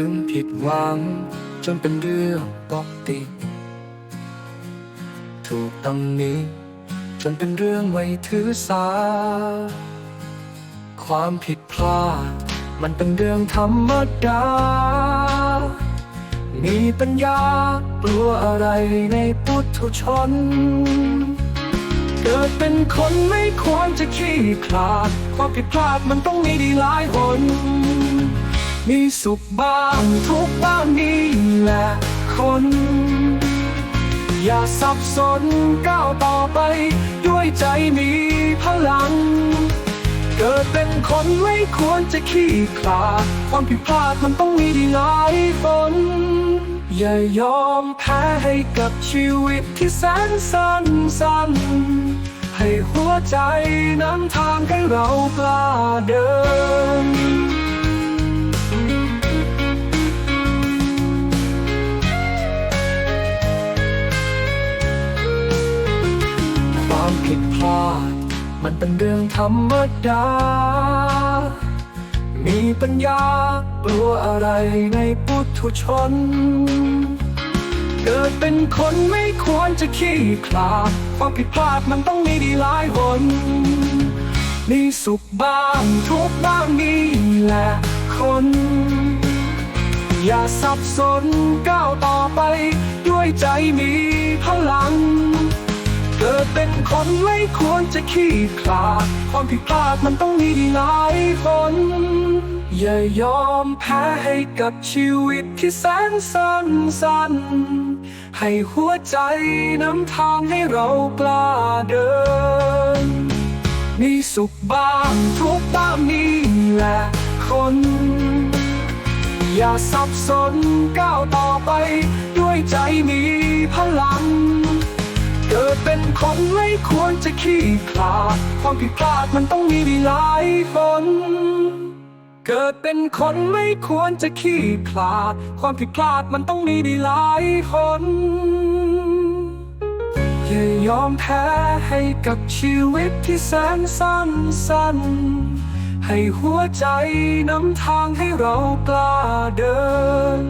ึงผิดหวัง จนเป็นเรื่องปกติ ถูกตำหนิจนเป็นเรื่องไว้ถือสา ความผิดพลาด มันเป็นเรื่องธรรมดา มีปัญญากลัวอะไรในปุถุชน เกิดเป็นคนไม่ควรจะขี้ขลาด ความผิดพลาดมันต้องมีดีหลายหน มีสุขบ้างทุกบ้างนี่แหละคน อย่าสับสนก้าวต่อไป ด้วยใจมีพลัง เกิดเป็นคนไม่ควรจะขี้ขลาดความผิดพลาดมันต้องมีดีหลายฝนอย่ายอมแพ้ให้กับชีวิตที่แสนสั้นสั้นให้หัวใจนำทางให้เรากล้าเดิน ผิดพลาด มันเป็นเรื่องธรรมดา มีปัญญากลัวอะไรในปุถุชน เกิดเป็นคนไม่ควรจะขี้ขลาดความผิดพลาดมันต้องมีดีหลายหนมีสุขบ้างทุกข์บ้างนี่แหละคน อย่าสับสนก้าวต่อไปด้วยใจมี็นคนไม่ควรจะขี้ขลาด ความผิดพลาดมันต้องมีหลายฝนอย่ายอมแพ้ให้กับชีวิตที่แสนสั้นสั้นให้หัวใจนำทางให้เรากล้าเดิน มีสุขบ้างทุกบ้างนี่แหละคน อย่าสับสนก้าวต่อไป ด้วยใจมีพลัง คนไม่ควรจะขี้ขลาดความผิดพลาดมันต้องมีดีหลายฝนเกิดเป็นคนไม่ควรจะขี้ขลาด ความผิดพลาดมันต้องมีดีหลายคนอย่ายอมแพ้ให้กับชีวิตที่แสนสั้นสั้นให้หัวใจนำทางให้เรากล้าเดิน